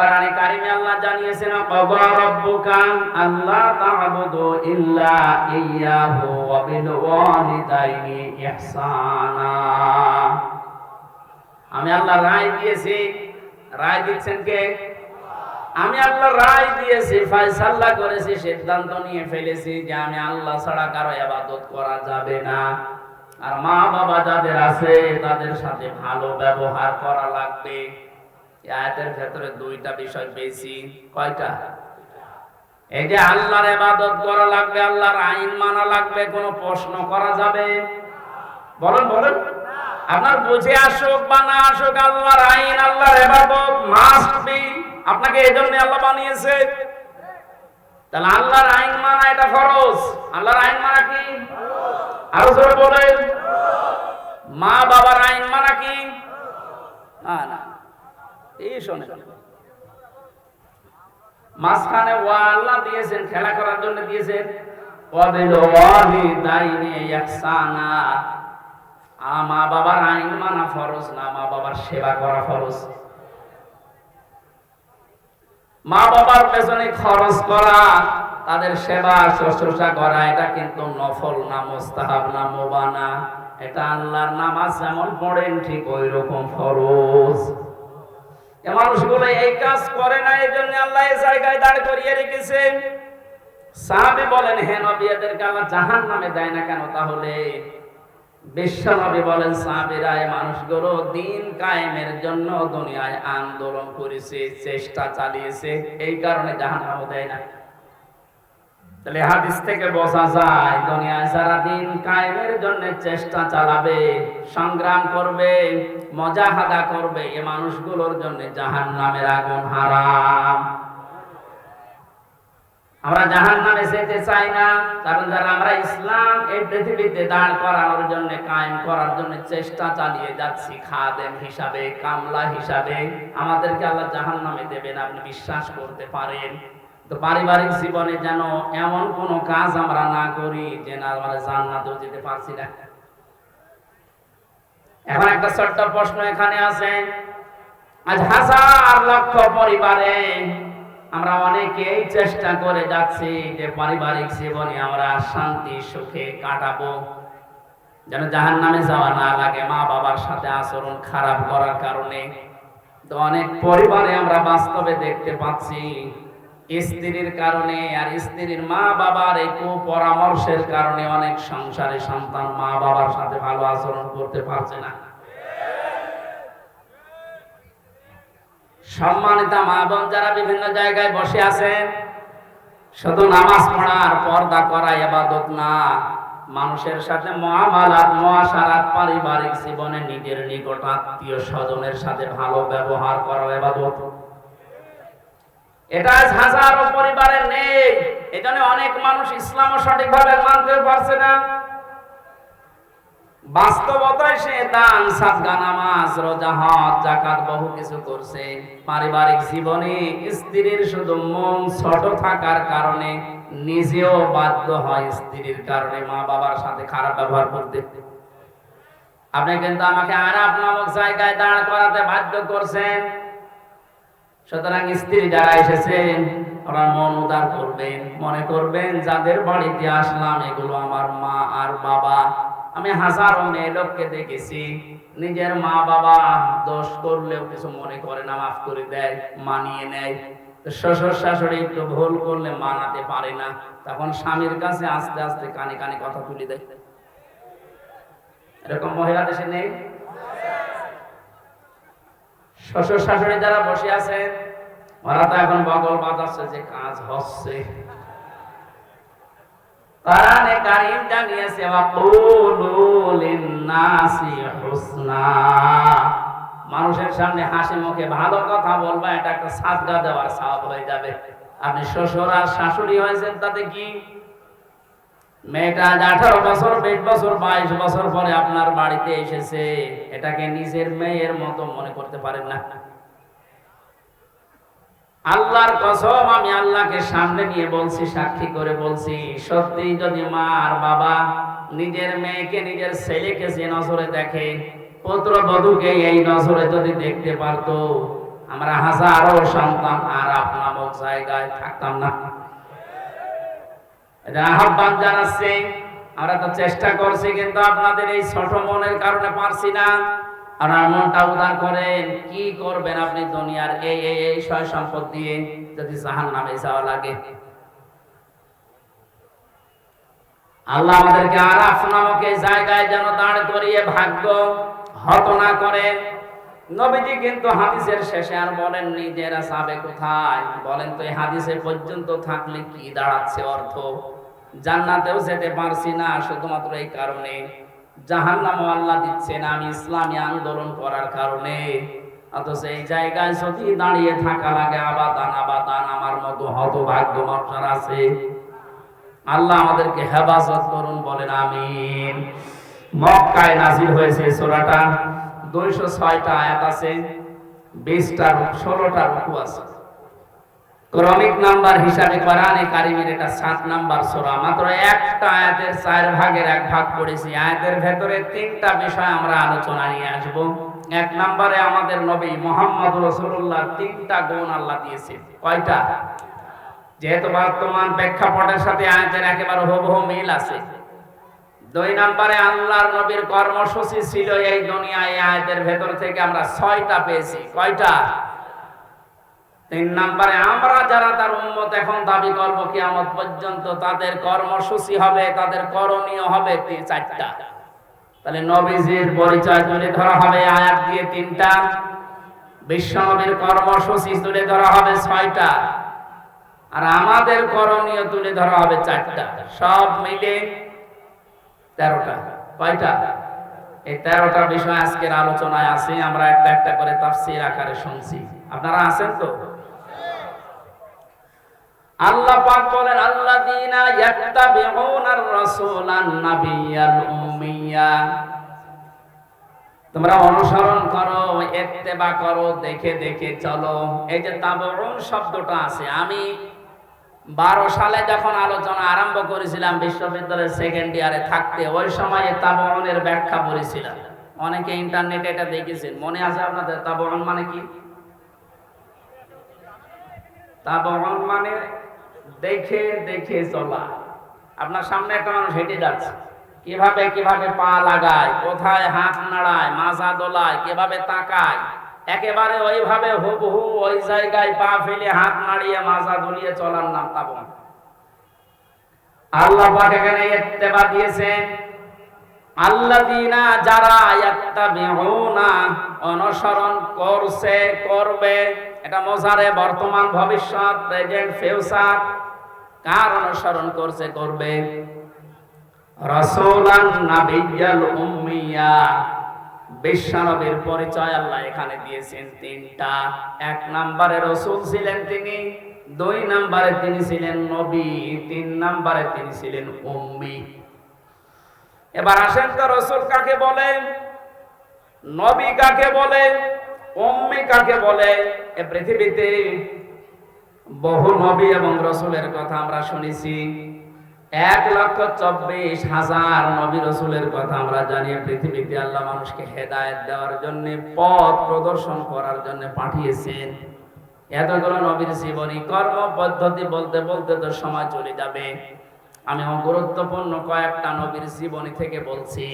কোরআনে কারিমে আল্লাহ জানিয়েছেন ক্বাদা রাব্বুকা আল্লা তা'বুদু ইল্লা ইয়াহু ওয়া বিল ওয়ালিদাইনি ইহসানা। আমি আল্লাহ রায় দিয়েছি। রায় দিচ্ছেন কে? আমি আল্লাহ রায় দিয়েছি ফয়সালা করেছি, সিদ্ধান্ত নিয়ে ফেলেছি যে আমি আল্লাহ ছাড়া কারও ইবাদত করা যাবে না। আর মা বাবা যাদের আছে, তাদের সাথে ভালো ব্যবহার করা লাগবে। আয়াতের ভেতরে দুইটা বিষয় পেয়েছি কয়টা? এই যে আল্লাহর ইবাদত করা লাগবে, আল্লাহর আইন মানা লাগবে, কোনো প্রশ্ন করা যাবে? বলেন বলেন। আপনার বুঝে আসুক বা না আসুক, আল্লাহর আইন, আল্লাহর ইবাদত মাস্ট বি আপনাকে এই জন্য আল্লাহ বানিয়েছে। তাহলে আল্লাহর আইন মানা এটা ফরজ। আল্লাহর আইন মানা কি? আরও জোরে বলেন। মা বাবার আইন মানা কি? না না। এই শোনে মাঝখানে আল্লাহ দিয়েছেন খেলা করার জন্য দিয়েছেন। বাবার আইন মানা ফরজ না, মা বাবার সেবা করা ফরজ। মা বাবার পেছনে খরচ করা, তাদের সেবা, শুশ্রূষা করা, এটা কিন্তু নফল না, মোস্তাহাব না, মোবানা। এটা আল্লাহর নামাজ যেমন পড়েন, ঠিক ওই রকম ফরজ। মানুষগুলো এই কাজ করে না এই জন্য আল্লাহ এই জায়গায় দাঁড় করিয়ে রেখেছেন সাহাবি বলেন নবী, এদেরকে আল্লাহ জাহান নামে দেয় না কেন তাহলে? বিশ্বনবী বলেন, সাহাবিরা এই মানুষগুলো দিন কায়েমের জন্য দুনিয়ায় আন্দোলন করেছে, চেষ্টা চালিয়েছে, এই কারণে জাহান্নামও দেয় না। তাহলে হাদিস থেকে বোঝা যায়, দুনিয়ায় যারা দিন কায়েমের জন্য চেষ্টা চালাবে, সংগ্রাম করবে মজাহাদা করবে, এ মানুষগুলোর জন্য জাহান্নামের আগুন হারাম। আমরা জাহান নামে যেতে চাই না, কারণ যারা আমরা ইসলাম এই পৃথিবীতে দাঁড় করানোর জন্য, কায়েম করার জন্য চেষ্টা চালিয়ে যাচ্ছি, খাদেম হিসাবে, কামলা হিসাবে, আমাদেরকে আল্লাহ জাহান নামে দেবেন, আপনি বিশ্বাস করতে পারেন। তো পারিবারিক জীবনে যেন এমন কোন কাজ আমরা না করি যে না আমরা জান্নাতেও যেতে পারছি না। এখন একটা ছোট্ট প্রশ্ন এখানে আছে। আজ হাজার লক্ষ পরিবারে আমরা অনেকেই চেষ্টা করে যাচ্ছি যে পারিবারিক জীবনে আমরা শান্তি, সুখে কাটাবো। যেন জাহান নামে যাওয়া না লাগে, মা বাবার সাথে আচরণ খারাপ করার কারণে। তো অনেক পরিবারে আমরা বাস্তবে দেখতে পাচ্ছি স্ত্রীর কারণে আর স্ত্রীর মা বাবার এই কুপরামর্শের কারণে অনেক সংসারে সন্তান মা বাবার সাথে ভালো আচরণ করতে পারছে না। সম্মানিত মা বোন যারা বিভিন্ন জায়গায় বসে আছেন, শুধু নামাজ পড়ার পর্দা করা এবাদত না, মানুষের সাথে মহামালাত, মহাসারাত, পারিবারিক জীবনে নিজের নিকট আত্মীয় স্বজনের সাথে ভালো ব্যবহার করা এবাদত এটা হাজারো পরিবারে নেই অনেক মানুষ সঠিকভাবে মানতে পারছে না। পারিবারিক জীবনে স্ত্রীর শুধু মন ছোট থাকার কারণে নিজেও বাধ্য হয় স্ত্রীর কারণে মা বাবার সাথে খারাপ ব্যবহার করতে। আপনি কিন্তু আমাকে আরাপ নামক জায়গায় দাঁড় করাতে বাধ্য করছেন। সুতরাং স্ত্রী যারা এসেছেন ওরা মন উদার করবেন, মনে করবেন, যাদের বাড়িতে আসলাম, এগুলো আমার মা আর বাবা। আমি হাজারো মেয়ে লোককে দেখেছি, নিজের মা বাবা দোষ করলেও কিছু মনে করে না, মাফ করে দেয়, মানিয়ে নেয়। শ্বশুর শাশুড়ি একটু ভুল করলে মানাতে পারে না। তখন স্বামীর কাছে আস্তে আস্তে কানে কানে কথা তুলে দেয়। এরকম মহিলা দেশে নেই। শ্বশুর শাশুড়ি যারা বসে আছে ওরা তো এখন বগল বাজাচ্ছে যে কাজ হচ্ছে। কোরআনে কারীম জানিয়েছে হুসনা। মানুষের সামনে হাসি মুখে ভালো কথা বলবা, এটা একটা সাদগা দেওয়ার সওয়াব হয়ে যাবে। আপনি শ্বশুর আর শাশুড়ি হয়েছেন তাতে কি? মেয়েটা আজ আঠারো বছর, বিশ বছর, বাইশ বছর পরে আপনার বাড়িতে এসেছে। এটাকে নিজের মেয়ের মতো মনে করতে পারেন না। আল্লাহর কসম, আমি আল্লাহকে সামনে নিয়ে বলছি, সাক্ষী করে বলছি, সত্যি যদি মা আর বাবা নিজের মেয়েকে, নিজের ছেলেকে যে নজরে দেখে, পুত্র বধূকে এই নজরে যদি দেখতে পারতো, আমরা হাজারো সন্তান আর আপনার জায়গায় থাকতাম না। আহ্বান জানাচ্ছি। আমরা তো চেষ্টা করছি, কিন্তু আপনাদের এই ছোট মনের কারণে পারছি না। আর উদার করেন, কি করবেন আপনি দুনিয়ার এই এই এই সয় সম্পদ দিয়ে যদি জাহান নামে যাওয়া লাগে? আল্লাহ আমাদেরকে এই জায়গায় যেন দাঁড় করিয়ে ভাগ্য হত না করে। নবীজি কিন্তু হাদিসের শেষে আর বলেননি যে এরা যাবে কোথায়? বলেন তো এই হাদিসে পর্যন্ত থাকলে কি দাঁড়াচ্ছে অর্থ? জান্নাতেও যেতে পারছি না, শুধুমাত্র এই কারণে। জাহান্নামও আল্লাহ দিচ্ছে না, আমি ইসলামী আন্দোলন করার কারণে। অথচ এই জায়গায় যদি দাঁড়িয়ে থাকা লাগে আবাদান আবাদান আমার মতো হতভাগ্য মানুষের আছে। আল্লাহ আমাদেরকে হেফাজত করুন, বলেন আমিন। মক্কায় নাজির হয়েছে সোরাটা। দুইশো ছয়টা আয়াত আছে 20টা 16টা রুকু আছে। ক্রমিক নাম্বার হিসাবে কোরআনে কারিমের এটা 7 নাম্বার সূরা। মাত্র একটা আয়াতের চার ভাগের এক ভাগ পড়েছি। আয়াতের ভেতরে তিনটা বিষয় আমরা আলোচনা নিয়ে আসব। এক নম্বরে আমাদের নবী মোহাম্মদ রাসূলুল্লাহ তিনটা গুণ আল্লাহ দিয়েছে। কয়টা? যেহেতু বর্তমান প্রেক্ষাপটের সাথে আয়াতের একেবারে হুবহু মিল আছে। দুই নম্বরে আল্লাহর নবীর কর্মসূচি ছিল এই দুনিয়ায়। আয়াতের ভেতর থেকে আমরা ছয়টা পেয়েছি। কয়টা? তিন নম্বরে, আমরা যারা তার উম্মত এখন দাবি করব কিয়ামত পর্যন্ত তাদের কর্মসূচি হবে, তাদের করণীয় হবে চারটা। তাহলে নবীজির পরিচয় তুলে ধরা হবে, আয়াত দিয়ে তিনটা। বিশ্ব নবীর কর্মসূচি তুলে ধরা হবে ছয়টা। আর আমাদের করণীয় তুলে ধরা হবে চারটা। সব মিলে তেরোটা। কয়টা? এই তেরোটা বিষয় আজকের আলোচনায় আছে, আমরা একটা একটা করে তাফসির আকারে শুনছি। আপনারা আছেন তো? আল্লাহ পাক বলেন, আল্লাযীনা ইয়াত্তাবিউনার রাসূলান নাবিয়াল উম্মিয়া। তোমরা অনুসরণ করো, ইত্তেবা করো, দেখে দেখে চলো। এই যে তাবউন শব্দটা আছে, আমি বারো সালে যখন আলোচনা আরম্ভ করেছিলাম বিশ্ববিদ্যালয়ের সেকেন্ড ইয়ারে থাকতে, ওই সময় তাবনের ব্যাখ্যা পড়েছিলাম। অনেকে ইন্টারনেটে এটা দেখেছেন। মনে আছে আপনাদের তাবন মানে কি? তাবন মানে দেখে দেখে চলা আপনার সামনে একটা মানুষ হেঁটে যাচ্ছে। কীভাবে কীভাবে পা লাগায়, কোথায় হাত নাড়ায় মাজা দোলায়, কীভাবে তাকায়, একেবারে ওইভাবে হুবহু ওই জায়গায় পা ফেলে হাত নাড়িয়ে মাজা দলিয়ে চলার নাম তাবন। আল্লাহ পাক এখানে ইত্তেবা দিয়েছেন। আল্লাযীনা যারা অনুসরণ করছে, করবে, এটা মোজারে বর্তমান ভবিষ্যৎ প্রেজেন্ট ফিউচার কার অনুসরণ করছে, করবে? রাসূলান নাবিয়াল উম্মিয়া, বিশ্বনবীর পরিচয় আল্লাহ এখানে দিয়েছেন তিনটা। এক নম্বরে রসুল ছিলেন তিনি, দুই নম্বরে তিনি ছিলেন নবী, তিন নম্বরে তিনি ছিলেন উম্মি। এবার আসেন তো রসুল কাকে বলে? নবী কাকে বলে? উম্মি কাকে বলে? এ পৃথিবীতে বহু নবী এবং রসুলের কথা আমরা শুনেছি। এক লক্ষ চব্বিশ হাজার নবী রসুলের কথা আমরা জানি। পৃথিবীতে আল্লাহ মানুষকে হেদায়ত দেওয়ার জন্য, পথ প্রদর্শন করার জন্য পাঠিয়েছেন। এতগুলো নবীর জীবনী কর্ম পদ্ধতি বলতে বলতে তো সময় চলে যাবে। আমি গুরুত্বপূর্ণ কয়েকটা নবীর জীবনী থেকে বলছি।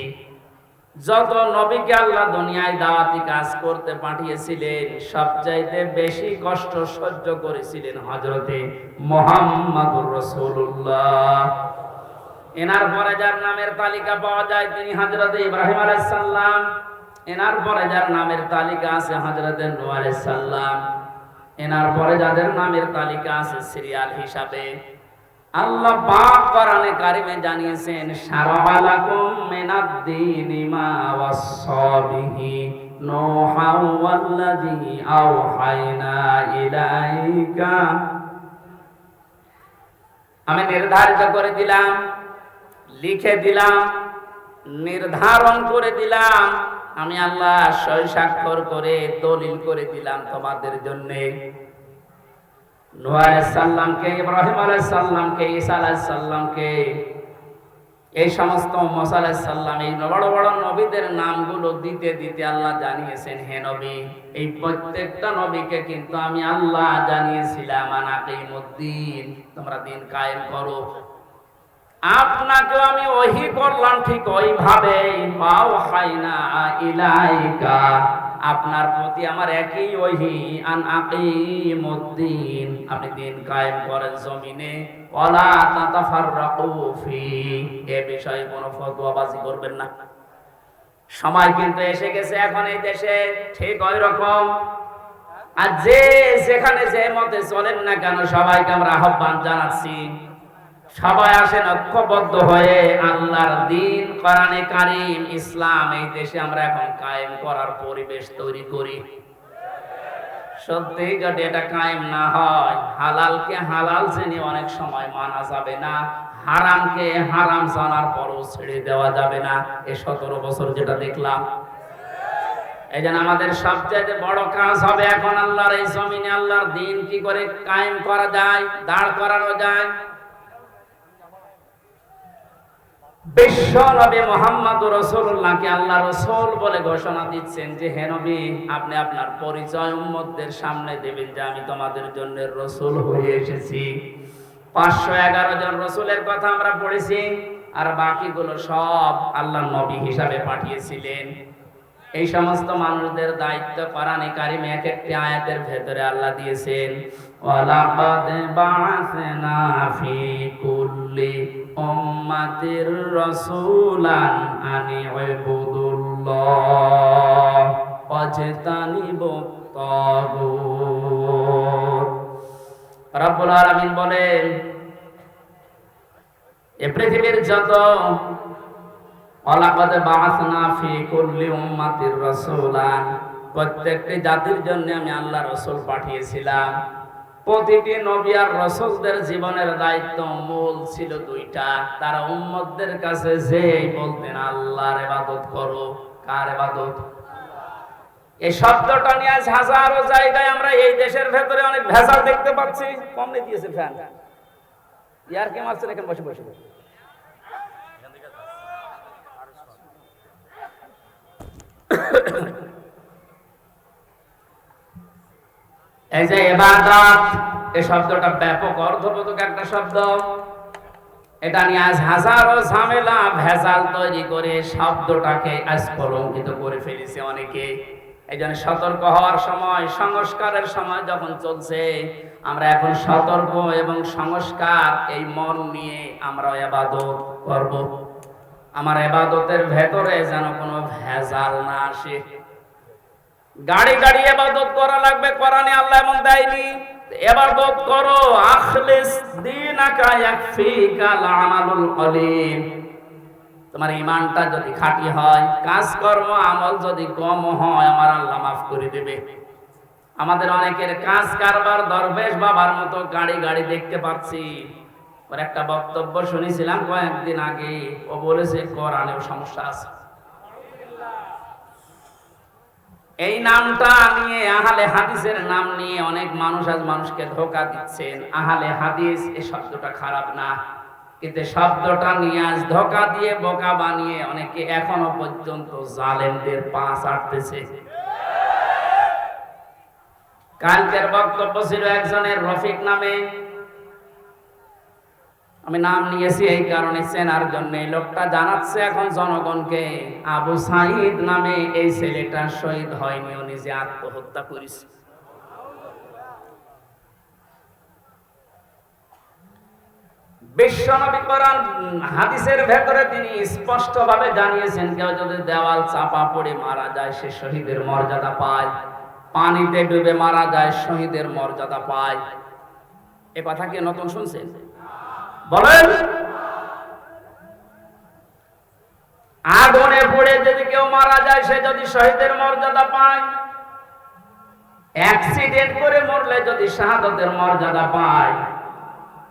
যত নবীকে আল্লাহ দুনিয়ায় দাওয়াতি কাজ করতে পাঠিয়েছিলেন, সবচাইতে বেশি কষ্ট সহ্য করেছিলেন হজরতে মোহাম্মদুর রসুল্লাহ এনার পরে যার নামের তালিকা পাওয়া যায় তিনি হজরতে ইব্রাহিম আলাইসাল্লাম এনার পরে যার নামের তালিকা আছে হজরতে নূহ আলাইসাল্লাম এনার পরে যাদের নামের তালিকা আছে, সিরিয়াল হিসাবে আল্লাহ পাক কোরআনে কারিমে জানিয়েছেন শারালাকুম মিনাদ-দীনি মা ওয়াসাবিহি নূহা ওয়াল্লাযী আওহাইনা ইলাইকা। আমি নির্ধারিত করে দিলাম, লিখে দিলাম, নির্ধারণ করে দিলাম। আমি আল্লাহ সই স্বাক্ষর করে, দলিল করে দিলাম তোমাদের জন্যে। নূহ আলাইহিস সালামকে, ইব্রাহিম আলাইহিস সালামকে, ঈসা আলাইহিস সালামকে, এই সমস্ত সাল্লাম এই বড় বড় নবীদের নামগুলো দিতে দিতে আল্লাহ জানিয়েছেন, হে নবী, এই প্রত্যেকটা নবীকে কিন্তু আমি আল্লাহ জানিয়েছিলাম আনাকিমুদ্দিন তোমরা দিন কায়েম করো। আপনাকেও আমি ওহি করলাম, ঠিক ওইভাবে পাও হাইনা ইলাইকা। আপনার প্রতি আমার একই ওহি, আন আকিমুদ্দিন। আপনি দিন কায়েম করেন জমিনে, ওয়ালা তাতাফাররাকু ফি। এ বিষয়ে কোনো ফতোয়াবাজি করবেন না। সময় কিন্তু এসে গেছে এখন এই দেশে, ঠিক ওই রকম। আর যে যেখানে যে মতে চলেন না কেন, সবাইকে আমরা আহ্বান জানাচ্ছি। সবাই আসেন ঐক্যবদ্ধ হয়ে আল্লাহর দিন, কোরআনে কারিম, ইসলাম, এই দেশে আমরা এখন কায়েম করার পরিবেশ তৈরি করি। সত্যি যদি এটা কায়েম না হয়, হালালকে হালাল জেনে অনেক সময় মানা যাবে না, হারামকে হারাম জানার পরও ছেড়ে দেওয়া যাবে না। এ সতেরো বছর যেটা দেখলাম। এই জন্য আমাদের সবচেয়ে বড় কাজ হবে এখন আল্লাহর এই জমিনে আল্লাহর দিন কি করে কায়েম করা যায়, দাঁড় করানো যায় বিশ্ব মোহাম্মদ রসুল্লাহকে আল্লাহ রসুল বলে ঘোষণা দিচ্ছেন যে, হে নবী, আপনি আপনার পরিচয় সামনে দেবেন যে আমি তোমাদের জন্য রসুল হয়ে এসেছি। পাঁচশো এগারো জন রসুলের কথা আমরা পড়েছি আর বাকিগুলো সব আল্লাহ নবী হিসাবে পাঠিয়েছিলেন। এই সমস্ত মানুষদের দায়িত্ব এক একটি আয়াতের ভেতরে আল্লাহ দিয়েছেন ফি কুল্লি উম্মাতির রাসূলান আনি ইবুদুল্লাহ ওয়াজতানিবু তাগুত। রব্বুল আলামিন বলেন, এ পৃথিবীর যত অলাকদ বাসনা ফি কুল্লি উম্মাতির রাসূলান, প্রত্যেকটি জাতির জন্য আমি আল্লাহ রসুল পাঠিয়েছিলাম। প্রতিটি নবী আর রসুলদের জীবনের দায়িত্ব মূল ছিল দুইটা। তারা উম্মতদের কাছে যে বলতেন, আল্লাহর ইবাদত করো। কার ইবাদত? এই শব্দটা নিয়ে আজ হাজারো জায়গায় আমরা এই দেশের ভেতরে অনেক ভেজাল দেখতে পাচ্ছি। কমনে দিয়েছে ফ্যান। ইয়ার কে মারছেন এখানে? বসে বসে। এই যে এই শব্দটা ব্যাপক অর্থবোধক একটা শব্দ। এটা নিয়ে আজ হাজারো ঝামেলা ভেজাল তৈরি করে শব্দটাকে আজ কলঙ্কিত করে ফেলেছে অনেকে। এই জন্য সতর্ক হওয়ার সময়, সংস্কারের সময় যখন চলছে, আমরা এখন সতর্ক এবং সংস্কার এই মন নিয়ে আমরা এবাদত করব। আমার এবাদতের ভেতরে যেন কোনো ভেজাল না আসে। গাড়ি গাড়ি এবাদত করা লাগবে, কোরআনে আল্লাহ এমন দেয়নি। এবাদত করো, আখলিস দীনাকা ইয়াকফিকা আমালুল কলিল তোমার ইমানটা যদি খাঁটি হয়, কাজকর্ম, আমল যদি কম হয়, আমার আল্লাহ মাফ করে দেবে। আমাদের অনেকের কাজ কারবার, দরবেশ বাবার মতো গাড়ি গাড়ি দেখতে পাচ্ছি। ওর একটা বক্তব্য শুনেছিলাম কয়েকদিন আগে, ও বলেছে, কোরআনেও সমস্যা আছে। এই নামটা নিয়ে আহালে হাদিসের নাম নিয়ে অনেক মানুষ আজ মানুষকে ধোকা দিচ্ছেন। আহালে হাদিস এই শব্দটা খারাপ না। কিন্তু শব্দটা নিয়ে আজ ধোকা দিয়ে, বোকা বানিয়ে অনেকে এখনও পর্যন্ত জালেমদের পা চাটতেছে কালকের বক্তব্য ছিল একজনের রফিক নামে। আমি নাম নিয়েছি এই কারণে চেনার জন্য। লোকটা জানাচ্ছে এখন জনগণকে। আবু সাইদ নামে এই ছেলেটা শহীদ হয়নি, ও নিজে আত্মহত্যা করেছে। বিশ্বনবী হাদিসের ভেতরে তিনি স্পষ্টভাবে জানিয়েছেন, কেউ যদি দেওয়াল চাপা পড়ে মারা যায়, সে শহীদের মর্যাদা পায়। পানিতে ডুবে মারা যায়, শহীদের মর্যাদা পায়। এ কথা কি নতুন শুনছেন বলেন। আগুনে পড়ে যদি কেউ মারা যায়, সে যদি শহীদের মর্যাদা পায় অ্যাক্সিডেন্ট করে মরলে যদি শাহাদতের মর্যাদা পায়,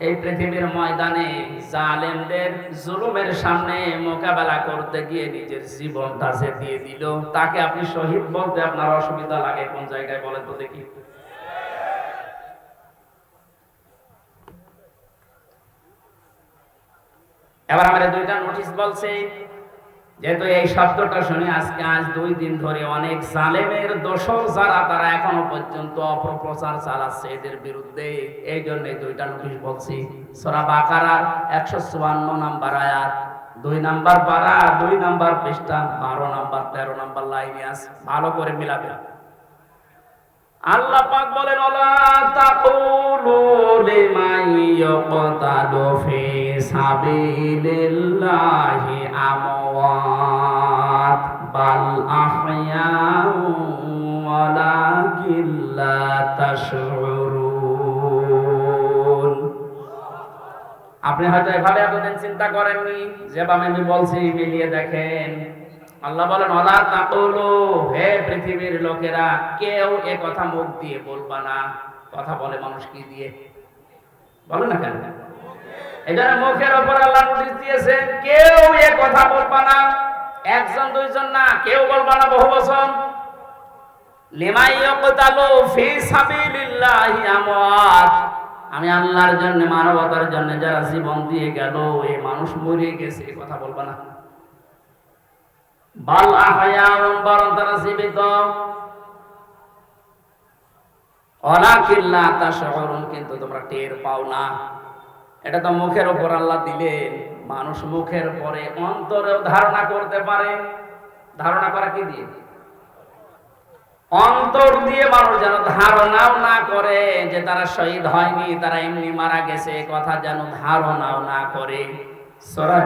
এই পৃথিবীর ময়দানে জালেমদের জুলুমের সামনে মোকাবেলা করতে গিয়ে নিজের জীবনটা যে দিয়ে দিল। তাকে আপনি শহীদ বলতে আপনার অসুবিধা লাগে কোন জায়গায় বলেন তো দেখি। এবার আমাদের দুইটা নোটিশ বলছে, যেহেতু এই শব্দটা শুনে আজকে আজ দুই দিন ধরে অনেক জালেমের দোষর যারা, তারা এখনও পর্যন্ত অপপ্রচার চালাচ্ছে এদের বিরুদ্ধে। এই জন্য দুইটা নোটিশ বলছি। সোরা বাকারার একশো চুয়ান্ন নাম্বার আয়াত, দুই নাম্বার পারা, দুই নাম্বার পৃষ্ঠা, বারো নাম্বার, তেরো নাম্বার লাইনে আছে ভালো করে মিলাবে। আল্লাহ পাক বলেন, ওলা তাকুলু লিমান ইয়াকতালু ফি সাবিলিল্লাহি আমওয়াত, বাল আহয়াউ ওয়ালাকিন তাশউরুন। আপনি হয়তো এভাবে এতদিন চিন্তা করেননি যেভাবে আমি বলছি, মিলিয়ে দেখেন। আল্লাহ বলেন অলা তাকুলু হে পৃথিবীর লোকেরা, কেউ এ কথা মুখ দিয়ে বলবা না। কথা বলে মানুষ কি দিয়ে? বলে না কেন? মুখের ওপর আল্লাহ নোটিশ দিয়েছেন, কেউ এ কথা বলবা না। একজন, দুইজন না, কেউ বলবা না বহু আমি আল্লাহর জন্য, মানবতার জন্য যারা জীবন দিয়ে গেল এই মানুষ মরে গেছে, এ কথা বলবা না। বাল বরং তারা জীবিত। অলাকিল্লা তা শহরুন কিন্তু তোমরা টের পাও না। এটা তো মুখের উপর আল্লাহ দিলেন। মানুষ মুখের পরে অন্তরেও ধারণা করতে পারে। ধারণা করা কি দিয়ে? অন্তর দিয়ে মানুষ যেন ধারণাও না করে যে তারা শহীদ হয়নি, তারা এমনি মারা গেছে কথা যেন ধারণাও না করে। সূরা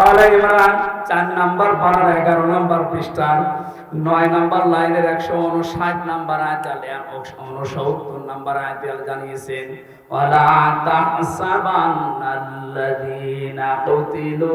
আলে ইমরান চার নাম্বার পারার এগারো নাম্বার পৃষ্ঠার নয় নাম্বার লাইনের একশো উনষাট নাম্বার আয়াতালে উনসত্তর নাম্বার আয়াতাল জানিয়েছেন ওয়ালা তাহসাবান্নাল্লাযীনা কুতিলু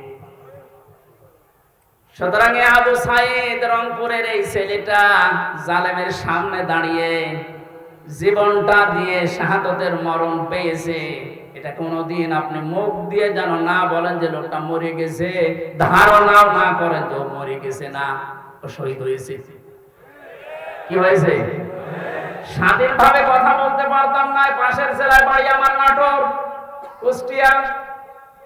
সুতরাং আবু সাইদ রংপুরের এই ছেলেটা জালেমের সামনে দাঁড়িয়ে জীবনটা দিয়ে শাহাদতের মরণ পেয়েছে। এটা কোনোদিন আপনি মুখ দিয়ে যেন না বলেন যে লোকটা মরে গেছে। ধারণাও না করেন তো মরে গেছে না। ও শহীদ হয়েছে। কি হয়েছে? স্বাধীনভাবে কথা বলতে পারতাম না। পাশের জেলায় বাড়ি, আমার নাটোর, কুষ্টিয়া।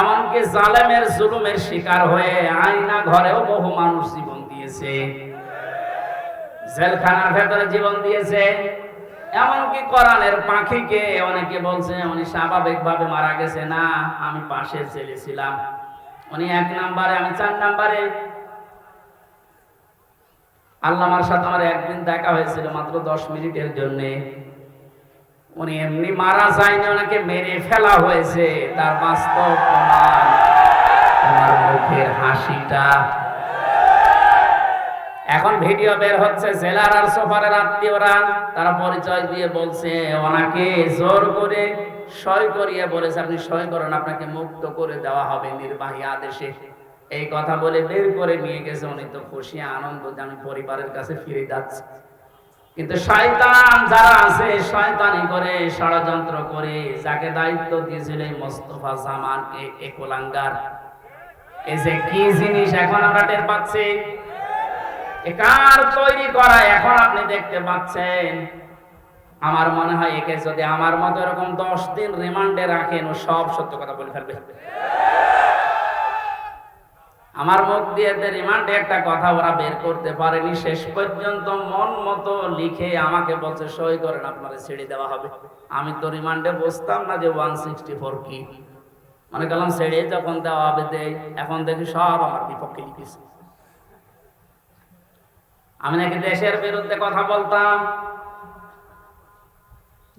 এমনকি জালেমের জুলুমের শিকার হয়ে আয়না ঘরেও বহু মানুষ জীবন দিয়েছে। জেলখানার ভেতরে জীবন দিয়েছে। এমনকি কোরআনের পাখিকে অনেকে বলছে, উনি স্বাভাবিকভাবে মারা গেছে। না, আমি পাশে ছেলেছিলাম উনি এক নাম্বারে, আমি চার নাম্বারে। আল্লামার সাথে আমার একদিন দেখা হয়েছিল মাত্র দশ মিনিটের জন্যে। উনি এমনি মারা যায়নি, ওনাকে মেরে ফেলা হয়েছে। তার বাস্তব প্রমাণ মুখের হাসিটা। এখন ভিডিও বের হচ্ছে জেলার আর সোফারের আত্মীয়রা, তারা পরিচয় দিয়ে বলছে, ওনাকে জোর করে সই করিয়ে বলেছে, আপনি সই করেন, আপনাকে মুক্ত করে দেওয়া হবে নির্বাহী আদেশে। এই কথা বলে বের করে নিয়ে গেছে, উনি তো খুশি, আনন্দ যে আমি পরিবারের কাছে ফিরে যাচ্ছি। কিন্তু শয়তান যারা আছে, শয়তানি করে, ষড়যন্ত্র করে, যাকে দায়িত্ব দিয়েছিল এই মোস্তফা জামান এ কোলাঙ্গার। এই যে কি জিনিস এখন আমরা টের পাচ্ছি? কার তৈরি করা এখন আপনি দেখতে পাচ্ছেন? আমার মনে হয় একে যদি আমার মতো এরকম দশ দিন রিমান্ডে রাখেন, ও সব সত্য কথা বলে ফেলবে। আমার মুখ দিয়ে এদের রিমান্ডে একটা কথা ওরা বের করতে পারেনি, শেষ পর্যন্ত মন মতো লিখে আমাকে বলছে, সই করেন, আপনারা ছেড়ে দেওয়া হবে। আমি তো রিমান্ডে বসতাম না যে ওয়ান সিক্সটি ফোর কি। মনে করলাম ছেড়ে যখন দেওয়া হবে দেয় এখন দেখি সব আমার বিপক্ষে লিখেছে। আমি নাকি দেশের বিরুদ্ধে কথা বলতাম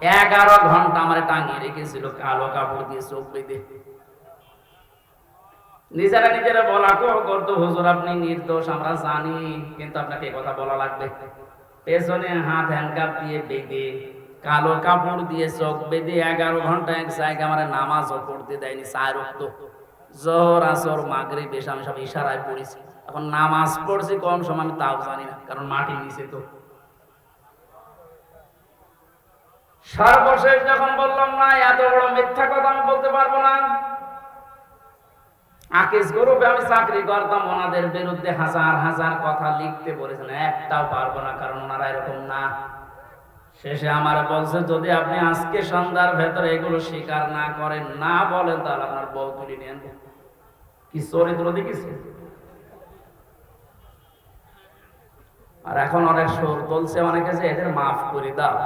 এগারো ঘণ্টা আমার টাঙিয়ে রেখেছিল, কালো কাপড় দিয়ে চোখ বেঁধে। নিজেরা নিজেরা বলা, কো করতো হুজুর, আপনি নির্দোষ, আমরা জানি, কিন্তু আপনাকে কথা বলা লাগবে। পেছনে হাত হ্যান্ডকাপ দিয়ে বেঁধে, কালো কাপড় দিয়ে চোখ বেঁধে এগারো ঘণ্টা এক জায়গায় আমার নামাজও পড়তে দেয়নি চায় রক্ত। জোহর, আসর মাগরি বেশ আমি সব ইশারায় পড়েছি। এখন নামাজ পড়ছি কম সময় আমি তাও জানি না, কারণ মাটি নিচে তো। সর্বশেষ যখন বললাম, না, এত বড় মিথ্যা কথা আমি বলতে পারব না। আকিস গ্রুপে আমি চাকরি করতাম, ওনাদের বিরুদ্ধে হাজার হাজার কথা লিখতে বলেছেন, একটাও পারব না, কারণ ওনারা এরকম না। শেষে আমার বলছে, যদি আপনি আজকে সন্ধ্যার ভেতরে এগুলো স্বীকার না করেন, না বলেন, তাহলে আপনার বউ তুলি নেন কি চরিত্র দেখিছে? আর এখন অনেক সুর তুলছে, অনেকে যে এদের মাফ করে দাও।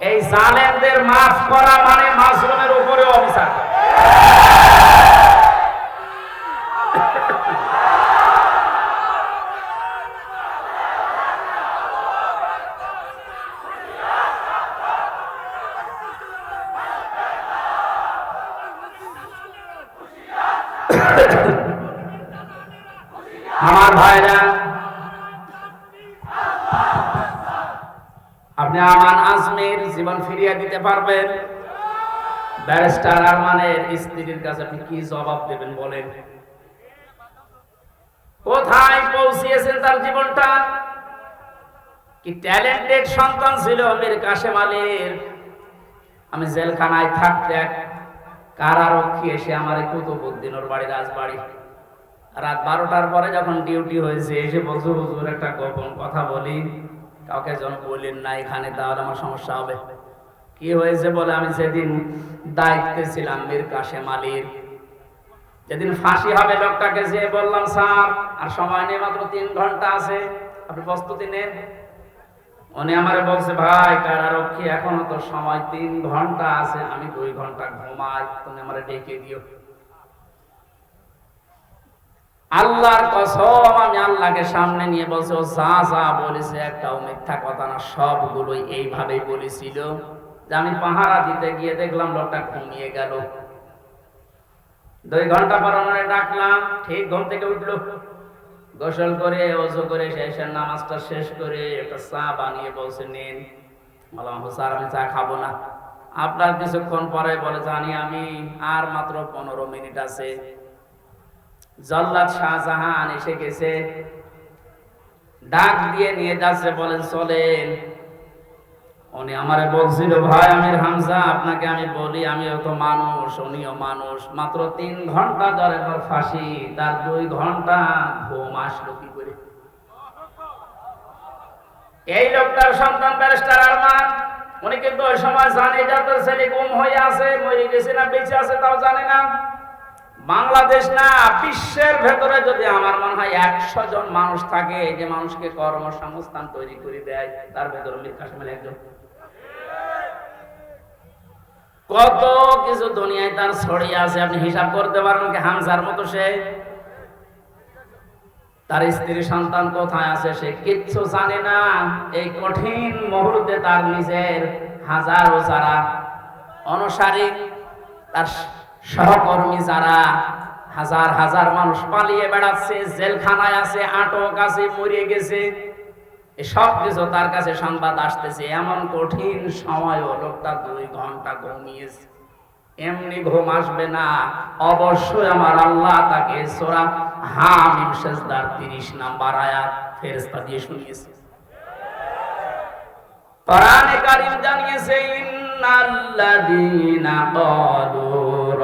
এই জালেমদের মাফ করা মানে মাশরুমের উপরে অভিশাপ আমার ভাইরা আপনি আমান আজমের জীবন ফিরিয়ে দিতে পারবেন। ব্যারিস্টার আরমানের স্ত্রীর কাছে আপনি কি জবাব দেবেন বলেন? কোথায় পৌঁছিয়েছেন তার জীবনটা? কি ট্যালেন্টেড সন্তান ছিল আমির কাশেম আলীর? আমি জেলখানায় থাকতে এক কারারক্ষী এসে আমার কুতুবুদ্দিন ওর বাড়ি রাজবাড়ি। রাত বারোটার পরে যখন ডিউটি হয়েছে, এসে বলছো, হুজুর, একটা গোপন কথা বলি। কাউকে যেন বললেন, না, এখানে তাহলে আমার সমস্যা হবে। কি হয়েছে বলে আমি সেদিন দায়িত্বে ছিলাম মীর কাশেম আলীর যেদিন ফাঁসি হবে লোকটাকে, যে বললাম, স্যার, আর সময় নেই, মাত্র তিন ঘণ্টা আছে, আপনি প্রস্তুতি নেন। উনি আমারে বলছে, ভাই কারারক্ষী এখনও তো সময় তিন ঘণ্টা আছে, আমি দুই ঘণ্টা ঘুমাই। তুমি আমারে ডেকে দিও। আল্লাহর কসম, আমি আল্লাহকে সামনে নিয়ে বলছে, ও যা যা বলেছে, একটাও মিথ্যা কথা না, সবগুলোই এইভাবেই বলেছিল। যে আমি পাহারা দিতে গিয়ে দেখলাম, লোকটা ঘুমিয়ে গেল। দুই ঘণ্টা পর ওনারে ডাকলাম, ঠিক ঘুম থেকে উঠল। গোসল করে ওজু করে শেষের নামাজটা শেষ করে একটা চা বানিয়ে বলছে, নিন। বললাম স্যার, আমি চা খাব না। আপনার কিছুক্ষণ পরে বলে, জানি আমি, আর মাত্র পনেরো মিনিট আছে। জল্লাদ শাহজাহান এসে গেছে। ডাক দিয়ে নিয়ে যাচ্ছে, বলেন, চলেন। উনি আমারে বলছিল, ভাই, আমির হামজা, আপনাকে আমি বলি, আমিও তো মানুষ, উনিও মানুষ। মাত্র তিন ঘণ্টা ধরে পর ফাঁসি, তার দুই ঘণ্টা ঘুম আসলো কি করে? এই লোকটার সন্তান ব্যারিস্টার আরমান, উনি কিন্তু ওই সময় জানে যাদের ছেলে গুম হয়ে আছে, মরে গেছে না বেঁচে আছে তাও জানে না। বাংলাদেশ না, বিশ্বের ভেতরে যদি আমার মনে হয় একশো জন মানুষ থাকে যে মানুষকে কর্মসংস্থান তৈরি করে দেয়, তার ভেতরে মীর কাশিমের একজন। কত কিছু দুনিয়ায় তার ছড়িয়ে আছে, আপনি হিসাব করতে পারবেন কি হামজার মতো সে? তার স্ত্রী সন্তান কোথায় আছে সে কিচ্ছু জানে না। এই কঠিন মুহূর্তে তার নিজের হাজারো যারা অনুসারী, তার সহকর্মী যারা হাজার হাজার মানুষ পালিয়ে বেড়াচ্ছে, জেলখানায় আছে, আটক আছে, মরে গেছে সব কিছু তার কাছে সংবাদ আসতেছে। এমন কঠিন সময়ও লোকটা দুই ঘণ্টা ঘুমিয়েছে। এমনি ঘুম আসবে না। অবশ্যই আমার আল্লাহ তাকে সোরা হামিম তিরিশ নাম্বার আয়াত ফেরেস্তা দিয়ে শুনিয়েছে। কারীম জানিয়েছে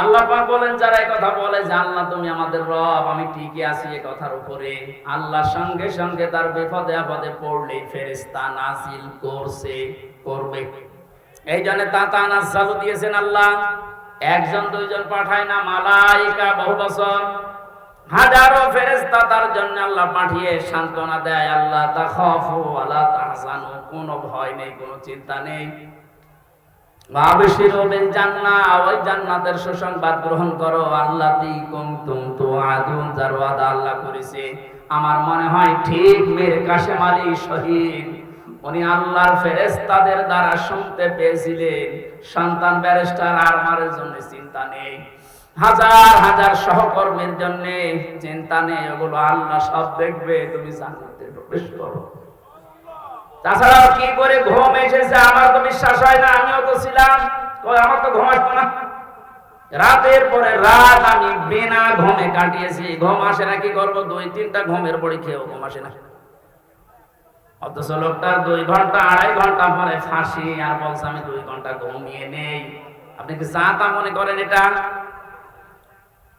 আল্লাহ পাক বলেন, যারা এই কথা বলে যে, আল্লাহ, তুমি আমাদের রব, আমি ঠিকই আছি এই কথার উপরে। আল্লাহ সঙ্গে সঙ্গে তার বিপদে আপদে পড়লে ফেরেশতা নাজিল করছে, করবে। এই জন্য তাতা নাজালু দিয়েছেন আল্লাহ, একজন, দুইজন পাঠায় না, মালাইকা বহু বছর। হাজারো ফেরেশতা তার জন্য আল্লাহ পাঠিয়ে সান্ত্বনা দেয়, আল্লাহ, তা তাখাফু ওয়ালা তাহজানু, কোনো ভয় নেই, কোনো চিন্তা নেই। আমার মনে হয় ঠিক কাশেম আলী শহীদ, উনি আল্লাহর দ্বারা শুনতে পেয়েছিলেন। সন্তান ব্যারিস্টার আরমারের জন্য চিন্তা নেই। হাজার হাজার সহকর্মীর জন্য চিন্তা নেই। ওগুলো আল্লাহ সব দেখবে, তুমি প্রবেশ করো। তাছাড়াও কি করে ঘুম এসেছে? আমার তো বিশ্বাস হয় না, আমিও তো ছিলাম। আমার তো ঘুম আসতো না। রাতের পরে রাত আমি বিনা ঘুমে কাটিয়েছি। ঘুম আসে না, কি করব? দুই, তিনটা ঘুমের পরে খেয়েও ঘুম আসে না। অথচ লোকটার দুই ঘণ্টা, আড়াই ঘণ্টা পরে ফাঁসি, আর বলছে, আমি দুই ঘণ্টা ঘুমিয়ে নেই। আপনি কি চা মনে করেন এটা?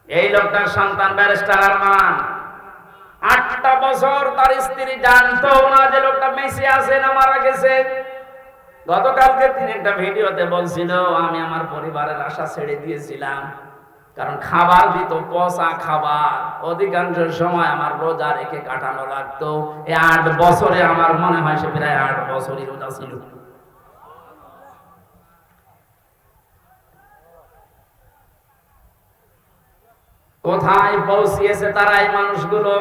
এই লোকটার সন্তান ব্যারিস্টার আরমান। আটটা বছর তার স্ত্রী জানতো না যে লোকটা মেসে আছে না মারা গেছে। গতকালকে তিনি একটা ভিডিওতে বলছিল, আমি আমার পরিবারের আশা ছেড়ে দিয়েছিলাম, কারণ খাবার দিত, পচা খাবার। অধিকাংশ সময় আমার রোজা রেখে কাটানো লাগতো। এই আট বছরে আমার মনে হয় সে প্রায় আট বছরই রোজা ছিল। কোথায় পৌঁছিয়েছে তারা এই মানুষগুলো?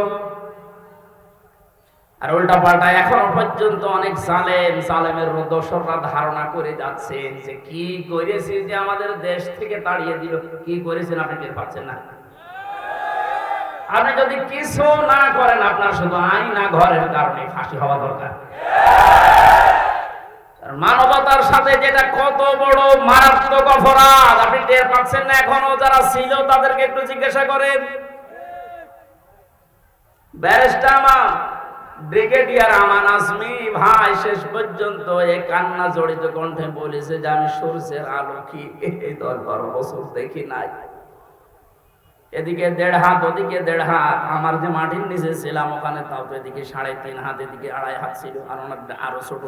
আর উল্টা পাল্টা এখনও পর্যন্ত অনেক সালেম সালেমের দোসররা ধারণা করে যাচ্ছে যে কি করেছি যে আমাদের দেশ থেকে তাড়িয়ে দিল, কি করেছেন আপনি টের পাচ্ছেন না। আপনি যদি কিছু না করেন, আপনার শুধু আইনা ঘরের কারণে ফাঁসি হওয়া দরকার। মানবতার সাথে যেটা কত বড় মারাত্মক অপরাধ, আপনি টের পাচ্ছেন না এখনও, যারা ছিল তাদেরকে একটু জিজ্ঞাসা করেন। ব্যারিস্টার ব্রিগেডিয়ার আমান আজমি ভাই শেষ পর্যন্ত এই কান্না জড়িত কণ্ঠে বলেছে যে আমি সূর্যের আলো কি এই বছর দেখি নাই। এদিকে দেড় হাত, ওদিকে দেড় হাত। আমার যে মাটির নিচে ছিলাম, ওখানে তাও তো এদিকে সাড়ে তিন হাত, এদিকে আড়াই হাত ছিল, আর ওনার আরও ছোট।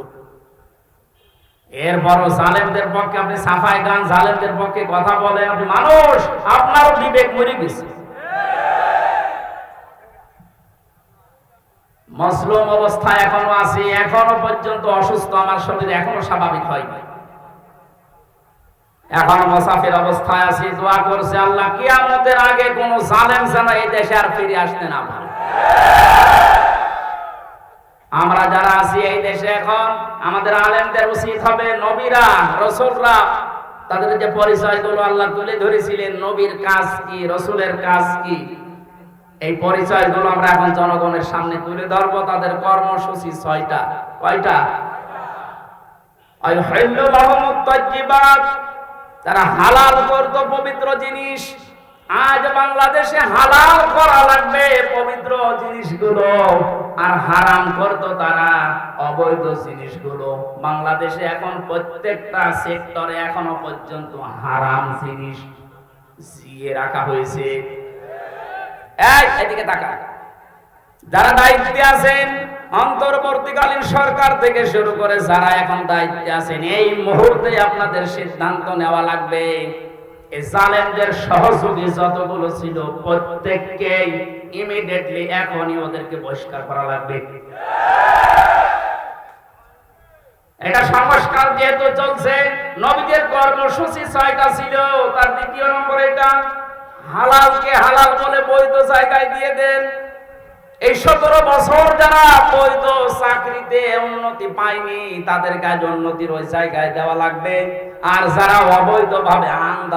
এরপরও জালেমদের পক্ষে আপনি সাফাই গান জালেমদের পক্ষে কথা বলেন, আপনি মানুষ আপনারও বিবেক মরে গেছে। মজলুম অবস্থায় এখনও আছি, এখনও পর্যন্ত অসুস্থ, আমার শরীর এখনও স্বাভাবিক হয়নি। এখনও মুসাফির অবস্থায় আছি, দোয়া করছে আল্লাহ, কিয়ামতের আগে কোন জালেম যেন এই দেশে আর ফিরে আসতে না আমরা যারা আছি এই দেশে এখন, আমাদের আলেমদের উচিত হবে নবীরা, রসুলরা, তাদের যে পরিচয়গুলো আল্লাহ তুলে ধরেছিলেন, নবীর কাজ কি, রসুলের কাজ কি এই পরিচয়গুলো আমরা এখন জনগণের সামনে তুলে ধরবো, তাদের কর্মসূচি ছয়টা। কয়টা? তারা হালাল করত পবিত্র জিনিস আজ বাংলাদেশে হালাল করা লাগবে, পবিত্র জিনিসগুলো আর হারাম করত তারা অবৈধ জিনিসগুলো। বাংলাদেশে এখন প্রত্যেকটা সেক্টরে এখনও পর্যন্ত হারাম জিনিস জিয়ে রাখা হয়েছে। এদিকে তাকা যারা দায়িত্বে আছেন, অন্তর্বর্তীকালীন সরকার থেকে শুরু করে যারা এখন দায়িত্বে আছেন, এই মুহূর্তে আপনাদের সিদ্ধান্ত নেওয়া লাগবে। এই সহযোগী যতগুলো ছিল, প্রত্যেককেই ইমিডিয়েটলি এখনই ওদেরকে বহিষ্কার করা লাগবে। এটা সংস্কার যেহেতু চলছে, নবীদের কর্মসূচি ছয়টা ছিল, তার দ্বিতীয় নম্বর এটা। হালালকে হালাল বলে বৈধ জায়গায় দিয়ে দেন। এই সতেরো বছর যারা বৈধ চাকরিতে উন্নতি পায়নি, তাদের কাজ উন্নতির ওই জায়গায় দেওয়া লাগবে। আর যারা অবৈধ ভাবে আন্দাজ